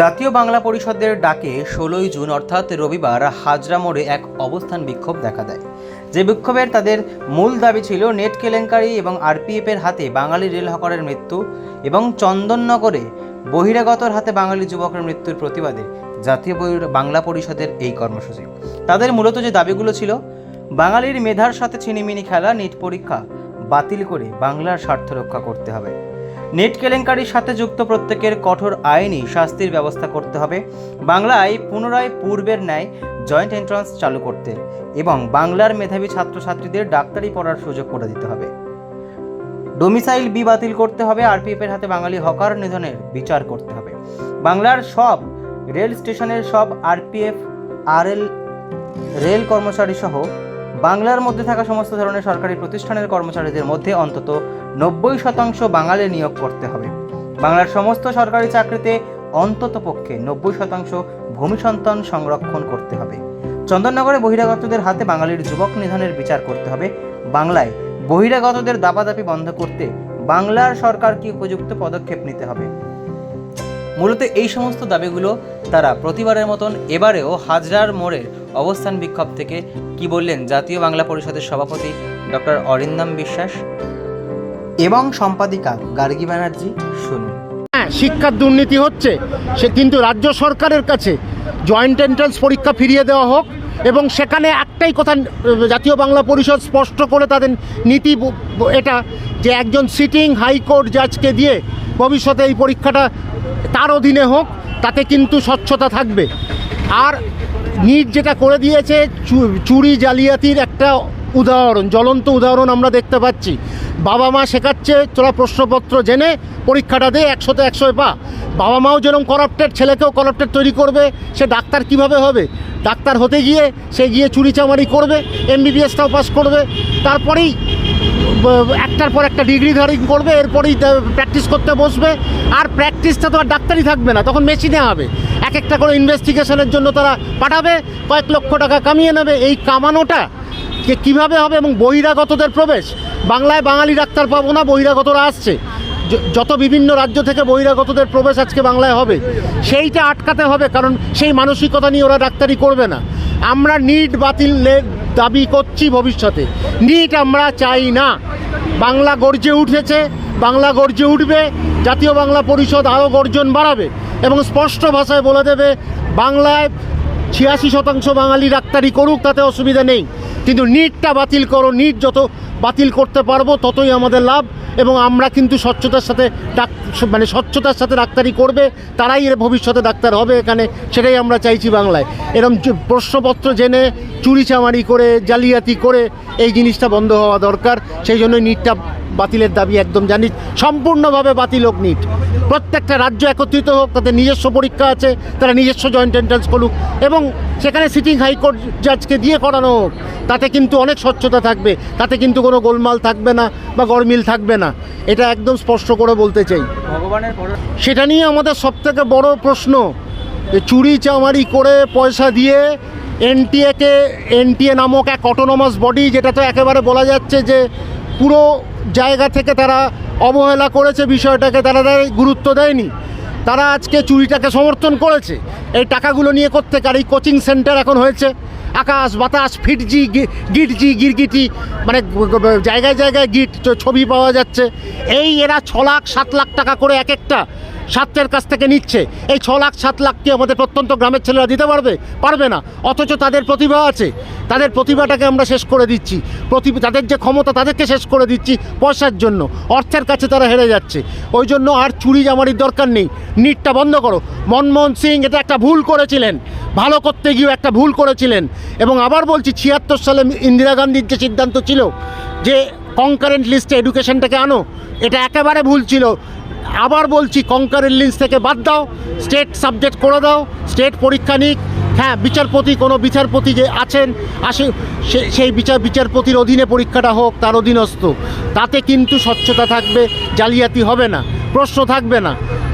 জাতীয় বাংলা পরিষদের ডাকে ষোলোই জুন, অর্থাৎ রবিবার, হাজরা মোড়ে এক অবস্থান বিক্ষোভ দেখা দেয়। যে বিক্ষোভের তাদের মূল দাবি ছিল নেট কেলেঙ্কারি এবং আরপিএফের হাতে বাঙালি রেল হকারের মৃত্যু এবং চন্দননগরে বহিরাগতর হাতে বাঙালি যুবকের মৃত্যুর প্রতিবাদে জাতীয় বাংলা পরিষদের এই কর্মসূচি। তাদের মূলত যে দাবিগুলো ছিল, বাঙালির মেধার সাথে ছিনিমিনি খেলা, নিট পরীক্ষা বাতিল করে বাংলার স্বার্থ রক্ষা করতে হবে। নেট কেলেঙ্কারির সাথে যুক্ত প্রত্যেকের কঠোর আইনি শাস্তির ব্যবস্থা করতে হবে। বাংলায় পুনরায় পূর্বের ন্যায় জয়েন্ট এন্ট্রান্স চালু করতে এবং বাংলার মেধাবী ছাত্রছাত্রীদের ডাক্তারি পড়ার সুযোগ করে দিতে হবে। ডোমিসাইল বি বাতিল করতে হবে আরপিএফের হাতে বাঙালি হকার নিধনের বিচার করতে হবে। বাংলার সব রেল স্টেশনের সব আরপিএফ, আরএল, রেল কর্মচারী সহ বাংলার মধ্যে থাকা সমস্ত ধরনের সরকারি প্রতিষ্ঠানের কর্মচারীদের মধ্যে অন্তত নব্বই শতাংশ বাঙালি নিয়োগ করতে হবে। বাংলার সমস্ত সরকারি চাকরিতে অন্তত পক্ষে নব্বই শতাংশ ভূমি সন্তান সংরক্ষণ করতে হবে। চন্দননগরে বহিরাগতদের হাতে বাঙালির যুবক নিধনের বিচার করতে হবে। বাংলায় বহিরাগতদের দাপাদাপি বন্ধ করতে বাংলার সরকারকে উপযুক্ত পদক্ষেপ নিতে হবে? মূলত এই সমস্ত দাবিগুলো তারা প্রতিবারের মতন এবারেও হাজরার মোড়ের অবস্থান বিক্ষোভ থেকে কি বললেন জাতীয় বাংলা পরিষদের সভাপতি ডক্টর অরিন্দম বিশ্বাস? এবং সম্পাদিকা গার্গী ব্যানার্জি, শুনুন। হ্যাঁ শিক্ষার দুর্নীতি হচ্ছে, সে কিন্তু রাজ্য সরকারের কাছে জয়েন্ট এন্ট্রান্স পরীক্ষা ফিরিয়ে দেওয়া হোক এবং সেখানে একটাই কথা জাতীয় বাংলা পরিষদ স্পষ্ট করে তাদের নীতি এটা যে একজন সিটিং হাইকোর্ট জাজকে দিয়ে ভবিষ্যতে এই পরীক্ষাটা তার অধীনে হোক, তাতে কিন্তু স্বচ্ছতা থাকবে। আর নিট যেটা করে দিয়েছে চুরি জালিয়াতির একটা উদাহরণ, জ্বলন্ত উদাহরণ আমরা দেখতে পাচ্ছি। বাবা মা শেখাচ্ছে, তোরা প্রশ্নপত্র জেনে পরীক্ষাটা দে, একশোতে একশোয় পা। বাবা মাও যেরকম করাপ্টেড ছেলেকেও করাপ্টেড তৈরি করবে, সে ডাক্তার কীভাবে হবে? ডাক্তার হতে গিয়ে, সে গিয়ে চুরি চামারি করবে এমবিবিএসটাও পাস করবে। তারপরেই একটার পর একটা ডিগ্রি ধারিং করবে, এরপরেই প্র্যাকটিস করতে বসবে। আর প্র্যাকটিসটা তো আর ডাক্তারই থাকবে না, তখন মেশিনে হবে। এক একটা করে ইনভেস্টিগেশনের জন্য তারা পাঠাবে, কয়েক লক্ষ টাকা কামিয়ে নেবে। এই কামানোটা যে কীভাবে হবে এবং বহিরাগতদের প্রবেশ? বাংলায় বাঙালি ডাক্তার পাবো না, বহিরাগতরা আসছে। যত বিভিন্ন রাজ্য থেকে বহিরাগতদের প্রবেশ আজকে বাংলায় হবে, সেইটা আটকাতে হবে, কারণ সেই মানসিকতা নিয়ে ওরা ডাক্তারি করবে না। আমরা নিট বাতিলের দাবি করছি ভবিষ্যতে। নিট আমরা চাই না। বাংলা গর্জে উঠেছে, বাংলা গর্জে উঠবে, জাতীয় বাংলা পরিষদ আরও গর্জন বাড়াবে এবং স্পষ্ট ভাষায় বলে দেবে, বাংলায় ছিয়াশি শতাংশ বাঙালি ডাক্তারি করুক, তাতে অসুবিধা নেই। কিন্তু নিটটা বাতিল করো, নিট যত বাতিল করতে পারব, ততই আমাদের লাভ। এবং আমরা কিন্তু স্বচ্ছতার সাথে ডাক মানে স্বচ্ছতার সাথে ডাক্তারি করবে, তারাই এর ভবিষ্যতে ডাক্তার হবে এখানে, সেটাই আমরা চাইছি বাংলায়। এরম প্রশ্নপত্র জেনে, চুরি চামারি করে, জালিয়াতি করে এই জিনিসটা বন্ধ হওয়া দরকার, সেই জন্য নিটটা বাতিলের দাবি একদম জানি সম্পূর্ণভাবে বাতিল হোক নিট প্রত্যেকটা রাজ্য একত্রিত হোক, তাদের নিজস্ব পরীক্ষা আছে, তারা নিজস্ব জয়েন্ট এন্ট্রান্স করুক, এবং সেখানে সিটিং হাইকোর্ট জাজকে দিয়ে করানো হোক, তাতে কিন্তু অনেক স্বচ্ছতা থাকবে, তাতে কিন্তু কোনো গোলমাল থাকবে না বা গরমিল থাকবে না। এটা একদম স্পষ্ট করে বলতে চাই। ভগবানের সেটা নিয়ে আমাদের সবথেকে বড় প্রশ্ন যে চুরি চামারি করে পয়সা দিয়ে এনটিএকে এনটিএ নামক এক অটোনমাস বডি যেটা তো একেবারে বলা যাচ্ছে যে পুরো জায়গা থেকে তারা অবহেলা করেছে বিষয়টাকে তারা তারা গুরুত্ব দেয়নি। তারা আজকে চুরিটাকে সমর্থন করেছে। এই টাকাগুলো নিয়ে করতে আর এই কোচিং সেন্টার এখন হয়েছে। আকাশ, বাতাস, ফিটজি গিটজি, গিরগিটি মানে জায়গায় জায়গায় গিট ছবি পাওয়া যাচ্ছে। এই এরা ছ লাখ, সাত লাখ টাকা করে এক একটা ছাত্রের কাছ থেকে নিচ্ছে। এই ছ লাখ, সাত লাখ কি আমাদের প্রত্যন্ত গ্রামের ছেলেরা দিতে পারবে? পারবে না। অথচ তাদের প্রতিভা আছে। তাদের প্রতিভাটাকে আমরা শেষ করে দিচ্ছি। প্রতিভা তাদের যে ক্ষমতা, তাদেরকে শেষ করে দিচ্ছি পয়সার জন্য। অর্থের কাছে তারা হেরে যাচ্ছে। ওই জন্য আর চুরি জামারির দরকার নেই। নিটটা বন্ধ করো। মনমোহন সিং এটা একটা ভুল করেছিলেন। ভালো করতে গিয়েও একটা ভুল করেছিলেন। এবং আবার বলছি, ছিয়াত্তর সালে ইন্দিরা গান্ধীর যে সিদ্ধান্ত ছিল যে কনকারেন্ট লিস্টে এডুকেশনটাকে আনো, এটা একেবারে ভুল ছিল। আবার বলছি কনকারেন্ট লিস্ট থেকে বাদ দাও। স্টেট সাবজেক্ট করে দাও। স্টেট পরীক্ষা নিক। হ্যাঁ বিচারপতি, কোনো বিচারপতি যে আছেন, আসে সেই বিচার বিচারপতির অধীনে পরীক্ষাটা হোক, তার অধীনস্থ। তাতে কিন্তু স্বচ্ছতা থাকবে, জালিয়াতি হবে না, প্রশ্ন থাকবে না।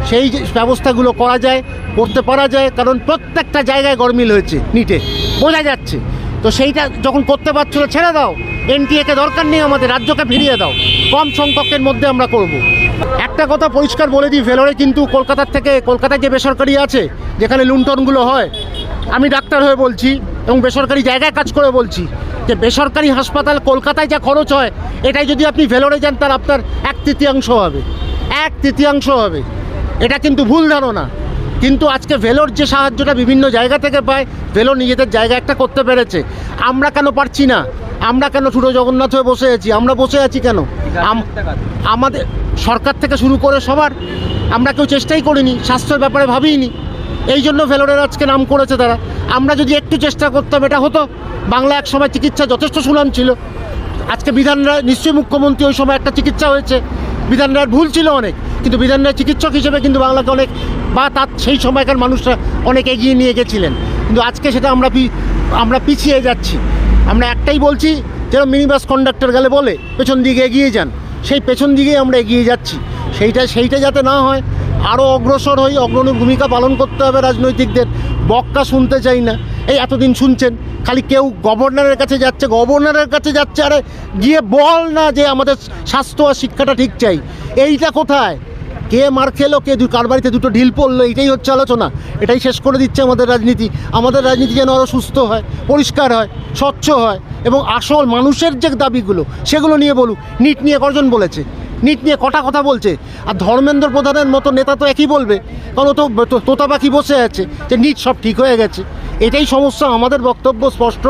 সেই ব্যবস্থাগুলো করা যায়, করতে পারা যায়, কারণ প্রত্যেকটা জায়গায় গরমিল হয়েছে, নিটে। বোঝা যাচ্ছে। তো সেইটা যখন করতে পারছ ছেড়ে দাও। এনটিএকে দরকার নেই আমাদের, রাজ্যকে ফিরিয়ে দাও। কম সংখ্যকের মধ্যে আমরা করব। একটা কথা পরিষ্কার বলে দিই, ভেলোরে কিন্তু কলকাতার থেকে, কলকাতায় যে বেসরকারি আছে, যেখানে লুণ্ঠনগুলো হয় আমি ডাক্তার হয়ে বলছি এবং বেসরকারি জায়গায় কাজ করে বলছি যে বেসরকারি হাসপাতাল কলকাতায় যা খরচ হয়, এটাই যদি আপনি ভেলোরে যান, তার আপনার এক তৃতীয়াংশ হবে। এক তৃতীয়াংশ হবে। এটা কিন্তু ভুল ধারণা। কিন্তু আজকে ভেলোর যে সাহায্যটা বিভিন্ন জায়গা থেকে পায় ভেলোর নিজেদের জায়গা একটা করতে পেরেছে। আমরা কেন পারছি না? আমরা কেন ছোটো জগন্নাথ হয়ে বসে আছি? আমরা বসে আছি কেন? আম- আমাদের সরকার থেকে শুরু করে সবার। আমরা কেউ চেষ্টাই করিনি, স্বাস্থ্যের ব্যাপারে ভাবিনি এই জন্য ভেলোরের আজকে নাম করেছে তারা। আমরা যদি একটু চেষ্টা করতাম, এটা হতো। বাংলা এক সময় চিকিৎসা যথেষ্ট সুনাম ছিল। আজকে বিধান রায়, নিশ্চয়ই মুখ্যমন্ত্রী ওই সময় একটা চিকিৎসা হয়েছে। বিধান রায়ের ভুল ছিল অনেক, কিন্তু বিধান রায় চিকিৎসক হিসেবে কিন্তু বাংলাকে অনেক, বা তার সেই সময়কার মানুষরা অনেক এগিয়ে নিয়ে গেছিলেন। কিন্তু আজকে সেটা আমরা আমরা পিছিয়ে যাচ্ছি। আমরা একটাই বলছি যেরকম মিনি বাস কন্ডাক্টর গেলে বলে, পেছন দিকে এগিয়ে যান। সেই পেছন দিকেই আমরা এগিয়ে যাচ্ছি। সেইটা সেইটা যাতে না হয় আরও অগ্রসর হই অগ্রণী ভূমিকা পালন করতে হবে রাজনৈতিকদের। বক্কা শুনতে চাই না। এই এতদিন শুনছেন, খালি কেউ গভর্নরের কাছে যাচ্ছে, গভর্নরের কাছে যাচ্ছে, আরে গিয়ে বল না যে আমাদের স্বাস্থ্য আর শিক্ষাটা ঠিক চাই। এইটা কোথায়? কে মার খেলো, কে কার বাড়িতে দুটো ঢিল পড়ল এটাই হচ্ছে আলোচনা। এটাই শেষ করে দিচ্ছে আমাদের রাজনীতি। আমাদের রাজনীতি যেন আরও সুস্থ হয়, পরিষ্কার হয়, স্বচ্ছ হয়, এবং আসল মানুষের যে দাবিগুলো, সেগুলো নিয়ে বলুক। নিট নিয়ে কজন বলেছে? নিট নিয়ে কটা কথা বলছে? আর ধর্মেন্দ্র প্রধানের মতো নেতা তো একই বলবে। কারণ ও তো তোতা পাখি বসে আছে যে নিট সব ঠিক হয়ে গেছে। এটাই সমস্যা আমাদের বক্তব্য স্পষ্ট।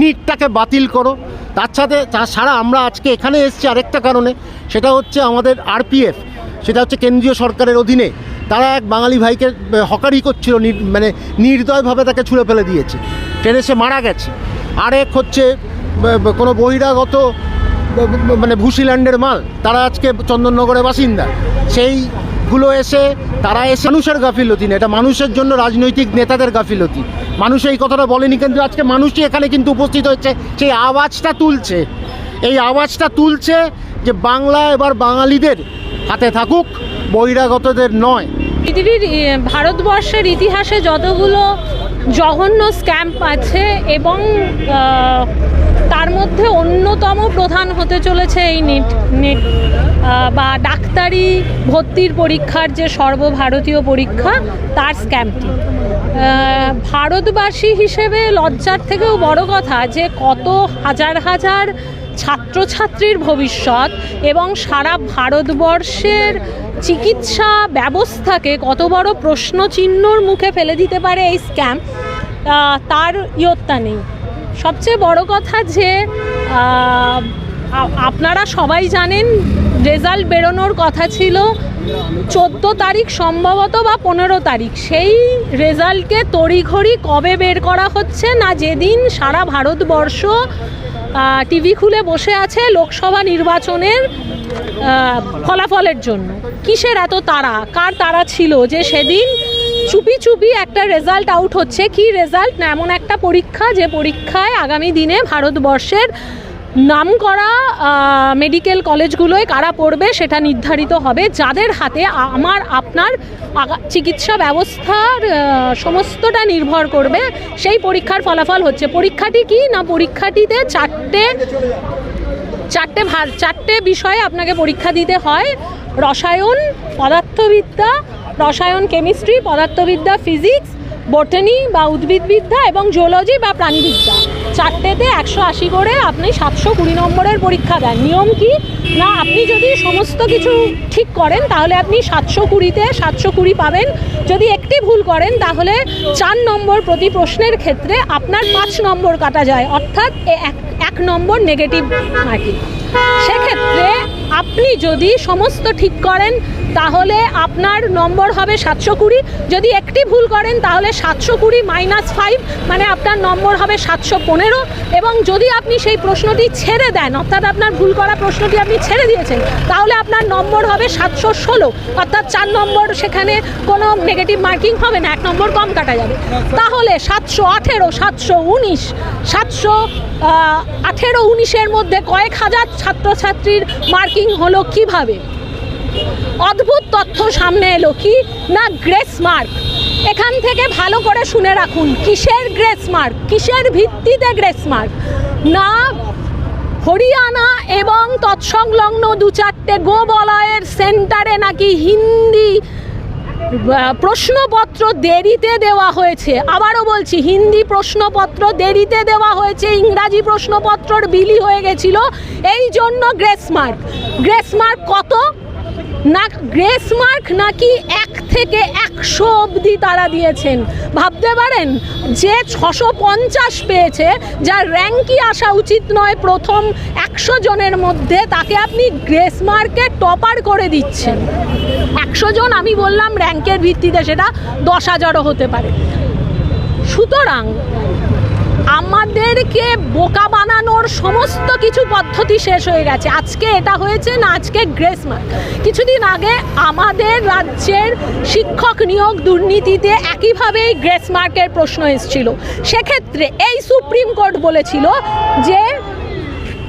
নিটটাকে বাতিল করো। তার সাথে তাছাড়া আমরা আজকে এখানে এসেছি আরেকটা কারণে। সেটা হচ্ছে আমাদের আরপিএফ। সেটা হচ্ছে কেন্দ্রীয় সরকারের অধীনে। তারা এক বাঙালি ভাইকে হকারি করছিল মানে নির্দয়ভাবে তাকে ছুঁড়ে ফেলে দিয়েছে। ট্রেনে সে মারা গেছে। আরেক হচ্ছে কোনো বহিরাগত মানে ভুসিল্যান্ডের মাল, তারা আজকে চন্দননগরের বাসিন্দা। সেইগুলো এসে, তারা এসে মানুষের গাফিলতি না এটা মানুষের জন্য রাজনৈতিক নেতাদের গাফিলতি। মানুষ এই কথাটা বলেনি, কিন্তু আজকে মানুষই এখানে কিন্তু উপস্থিত হচ্ছে। সেই আওয়াজটা তুলছে। এই আওয়াজটা তুলছে যে বাংলা এবার বাঙালিদের হাতে থাকুক, বহিরাগতদের নয়। পৃথিবীর ভারতবর্ষের ইতিহাসে যতগুলো জঘন্য স্ক্যাম্প আছে এবং তার মধ্যে অন্যতম প্রধান হতে চলেছে এই নেট নেট বা ডাক্তারি ভর্তির পরীক্ষার যে সর্বভারতীয় পরীক্ষা, তার স্ক্যামটি। ভারতবাসী হিসেবে লজ্জার থেকেও বড় কথা যে কত হাজার হাজার ছাত্রছাত্রীর ভবিষ্যৎ এবং সারা ভারতবর্ষের চিকিৎসা ব্যবস্থাকে কত বড় প্রশ্ন চিহ্নর মুখে ফেলে দিতে পারে এই স্ক্যাম তার ইয়ত্তা নেই। সবচেয়ে বড় কথা যে আপনারা সবাই জানেন রেজাল্ট বেরোনোর কথা ছিল চোদ্দ তারিখ সম্ভবত বা পনেরো তারিখ। সেই রেজাল্টকে তড়িঘড়ি কবে বের করা হচ্ছে না যেদিন সারা ভারতবর্ষ টিভি খুলে বসে আছে লোকসভা নির্বাচনের ফলাফলের জন্য। কিসের এত তারা কার তারা ছিল যে সেদিন চুপি চুপি একটা রেজাল্ট আউট হচ্ছে। কি রেজাল্ট না, এমন একটা পরীক্ষা যে পরীক্ষায় আগামী দিনে ভারতবর্ষের নাম করা মেডিকেল কলেজগুলোয় কারা পড়বে সেটা নির্ধারিত হবে। যাদের হাতে আমার, আপনার চিকিৎসা ব্যবস্থার সমস্তটা নির্ভর করবে, সেই পরীক্ষার ফলাফল হচ্ছে। পরীক্ষাটি কি? না, পরীক্ষাটিতে চারটে চারটে চারটে বিষয়ে আপনাকে পরীক্ষা দিতে হয়। রসায়ন, পদার্থবিদ্যা রসায়ন, কেমিস্ট্রি, পদার্থবিদ্যা, ফিজিক্স, বটানি বা উদ্ভিদবিদ্যা এবং জুলজি বা প্রাণীবিদ্যা। চারটেতে একশো আশি করে আপনি সাতশো কুড়ি নম্বরের পরীক্ষা দেন। নিয়ম কি? না, আপনি যদি সমস্ত কিছু ঠিক করেন, তাহলে আপনি সাতশো কুড়িতে সাতশো কুড়ি পাবেন। যদি একটি ভুল করেন, তাহলে চার নম্বর প্রতি প্রশ্নের ক্ষেত্রে আপনার পাঁচ নম্বর কাটা যায়। অর্থাৎ এক নম্বর নেগেটিভ মার্কিং সেক্ষেত্রে আপনি যদি সমস্ত ঠিক করেন তাহলে আপনার নম্বর হবে সাতশো কুড়ি। যদি একটি ভুল করেন, তাহলে সাতশো কুড়ি মাইনাস ফাইভ মানে আপনার নম্বর হবে সাতশো পনেরো। এবং যদি আপনি সেই প্রশ্নটি ছেড়ে দেন, অর্থাৎ আপনার ভুল করা প্রশ্নটি আপনি ছেড়ে দিয়েছেন, তাহলে আপনার নম্বর হবে সাতশো ষোলো। অর্থাৎ চার নম্বর সেখানে কোনো নেগেটিভ মার্কিং হবে না, এক নম্বর কম কাটা যাবে। তাহলে সাতশো আঠেরো, সাতশো উনিশ, সাতশো আঠেরো উনিশের মধ্যে কয়েক হাজার ছাত্রছাত্রীর মার্কিং হলো কীভাবে? অদ্ভুত তথ্য সামনে এলো। কি? না, গ্রেস মার্ক। এখান থেকে ভালো করে শুনে রাখুন, কিসের গ্রেস মার্ক? কিসের ভিত্তিতে গ্রেস মার্ক? না, হরিয়ানা এবং তৎসংলগ্ন দু চারটে গোবলয়ের সেন্টারে নাকি হিন্দি প্রশ্নপত্র দেরিতে দেওয়া হয়েছে। আবারও বলছি, হিন্দি প্রশ্নপত্র দেরিতে দেওয়া হয়েছে, ইংরাজি প্রশ্নপত্রর বিলি হয়ে গেছিল, এই জন্য গ্রেস মার্ক। গ্রেস মার্ক কত? না গ্রেস মার্ক নাকি এক থেকে একশো অবধি তারা দিয়েছেন। ভাবতে পারেন, যে ছশো পঞ্চাশ পেয়েছে, যার র্যাঙ্কই আসা উচিত নয়, প্রথম একশো জনের মধ্যে, তাকে আপনি গ্রেস মার্কে টপার করে দিচ্ছেন। একশো জন, আমি বললাম, র্যাঙ্কের ভিত্তিতে সেটা দশ হাজারও হতে পারে। সুতরাং আমাদেরকে বোকা বানানোর সমস্ত কিছু পদ্ধতি শেষ হয়ে গেছে। আজকে এটা হয়েছে না, আজকে গ্রেস মার্ক কিছুদিন আগে আমাদের রাজ্যের শিক্ষক নিয়োগ দুর্নীতিতে একইভাবেই গ্রেস মার্কের প্রশ্ন এসেছিল। সেক্ষেত্রে এই সুপ্রিম কোর্ট বলেছিল যে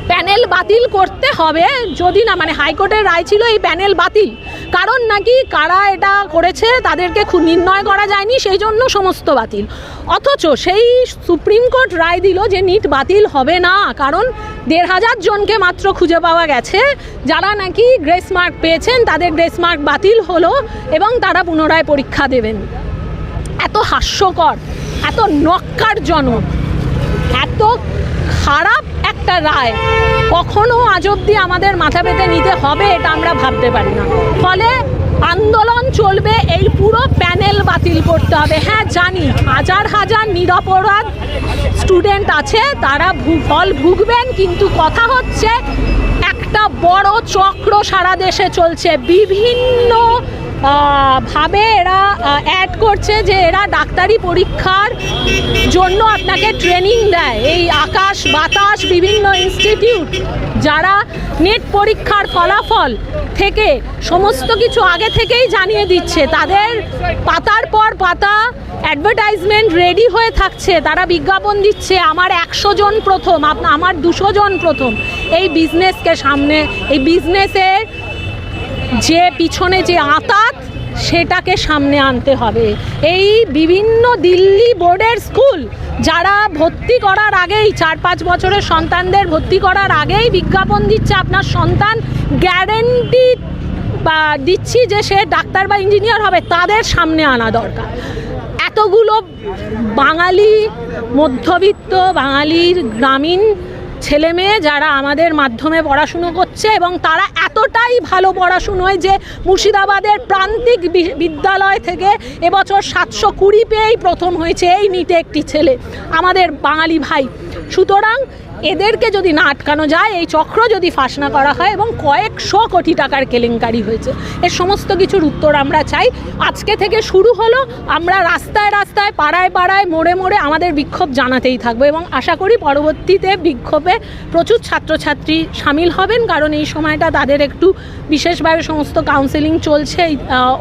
প্যানেল বাতিল করতে হবে। যদি না মানে হাইকোর্টের রায় ছিল এই প্যানেল বাতিল। কারণ নাকি কারা এটা করেছে তাদেরকে নির্ণয় করা যায়নি, সেই জন্য সমস্ত বাতিল। অথচ সেই সুপ্রিম কোর্ট রায় দিল যে নিট বাতিল হবে না, কারণ দেড় হাজার জনকে মাত্র খুঁজে পাওয়া গেছে, যারা নাকি গ্রেস মার্ক পেয়েছেন, তাদের গ্রেস মার্ক বাতিল হলো এবং তারা পুনরায় পরীক্ষা দেবেন। এত হাস্যকর, এত নক্কারজনক, এত খারাপ একটা রায় কখনো আজ অব্দি আমাদের মাথা পেতে নিতে হবে এটা আমরা ভাবতে পারি না। ফলে আন্দোলন চলবে, এই পুরো প্যানেল বাতিল করতে হবে। হ্যাঁ জানি হাজার হাজার নিরপরাধ স্টুডেন্ট আছে, তারা ফল ভুগবেন, কিন্তু কথা হচ্ছে একটা বড় চক্র সারা দেশে চলছে। বিভিন্ন ভাবে এরা অ্যাড করছে যে এরা ডাক্তারি পরীক্ষার জন্য আপনাকে ট্রেনিং দেয়। এই আকাশ, বাতাস, বিভিন্ন ইনস্টিটিউট যারা নেট পরীক্ষার ফলাফল থেকে সমস্ত কিছু আগে থেকেই জানিয়ে দিচ্ছে। তাদের পাতার পর পাতা অ্যাডভার্টাইজমেন্ট রেডি হয়ে থাকছে। তারা বিজ্ঞাপন দিচ্ছে, আমার একশো জন প্রথম আমার দুশো জন প্রথম। এই বিজনেসকে সামনে, এই বিজনেসের যে পিছনে যে আঁতাত, সেটাকে সামনে আনতে হবে। এই বিভিন্ন দিল্লি বোর্ডের স্কুল, যারা ভর্তি করার আগেই, চার পাঁচ বছরের সন্তানদের ভর্তি করার আগেই বিজ্ঞাপন দিচ্ছে আপনার সন্তান গ্যারেন্টি বা দিচ্ছি যে সে ডাক্তার বা ইঞ্জিনিয়ার হবে, তাদের সামনে আনা দরকার। এতগুলো বাঙালি মধ্যবিত্ত, বাঙালির গ্রামীণ ছেলে মেয়ে যারা আমাদের মাধ্যমে পড়াশুনো করছে এবং তারা এতটাই ভালো পড়াশুনোয় যে মুর্শিদাবাদের প্রান্তিক বিদ্যালয় থেকে এবছর সাতশো কুড়ি পেয়েই প্রথম হয়েছে এই নিটে একটি ছেলে, আমাদের বাঙালি ভাই। সুতরাং এদেরকে যদি না আটকানো যায়, এই চক্র যদি ফাঁস না করা হয় এবং কয়েকশো কোটি টাকার কেলেঙ্কারি হয়েছে, এর সমস্ত কিছুর উত্তর আমরা চাই। আজকে থেকে শুরু হলো, আমরা রাস্তায় রাস্তায়, পাড়ায় পাড়ায়, মোড়ে মোড়ে আমাদের বিক্ষোভ জানাতেই থাকব এবং আশা করি পরবর্তীতে বিক্ষোভে প্রচুর ছাত্রছাত্রী সামিল হবেন, কারণ এই সময়টা তাদের একটু বিশেষভাবে সমস্ত কাউন্সেলিং চলছে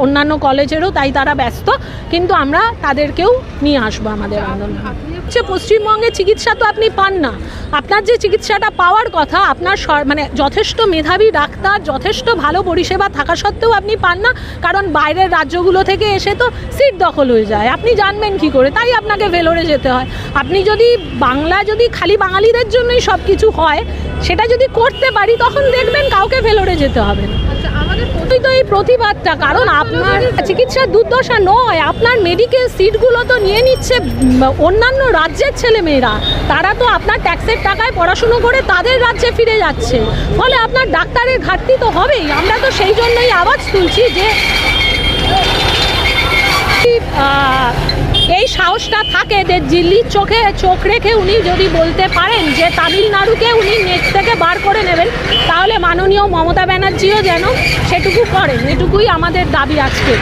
অন্যান্য কলেজেরও, তাই তারা ব্যস্ত। কিন্তু আমরা তাদেরকেও নিয়ে আসব আমাদের আন্দোলন। হচ্ছে পশ্চিমবঙ্গে চিকিৎসা তো আপনি পান না। আপনার যে চিকিৎসাটা পাওয়ার কথা, আপনার মানে যথেষ্ট মেধাবী ডাক্তার, যথেষ্ট ভালো পরিষেবা থাকা সত্ত্বেও আপনি পান না, কারণ বাইরের রাজ্যগুলো থেকে এসে তো সিট দখল হয়ে যায়। আপনি জানবেন কি করে, তাই আপনাকে ভেলোরে যেতে হয়। আপনি যদি বাংলা, যদি খালি বাঙালিদের জন্যই সব কিছু হয়, সেটা যদি করতে পারি, তখন দেখবেন কাউকে ভেলোরে যেতে হবে না। তো এই প্রতিবাদটা, কারণ আপনার চিকিৎসার দুর্দশা নয়, আপনার মেডিকেল সিটগুলো তো নিয়ে নিচ্ছে অন্যান্য রাজ্যের ছেলেমেয়েরা। তারা তো আপনার ট্যাক্সের টাকায় পড়াশুনো করে তাদের রাজ্যে ফিরে যাচ্ছে। ফলে আপনার ডাক্তারের ঘাটতি তো হবেই, আমরা তো সেই জন্যই আওয়াজ তুলছি যে এই সাহসটা থাকে যে দিল্লির চোখে, চোখ রেখে উনি যদি বলতে পারেন যে তামিলনাড়ুকে উনি নেট থেকে বার করে নেবেন, তাহলে মাননীয় মমতা ব্যানার্জিও যেন সেটুকু করেন। এটুকুই আমাদের দাবি আজকে।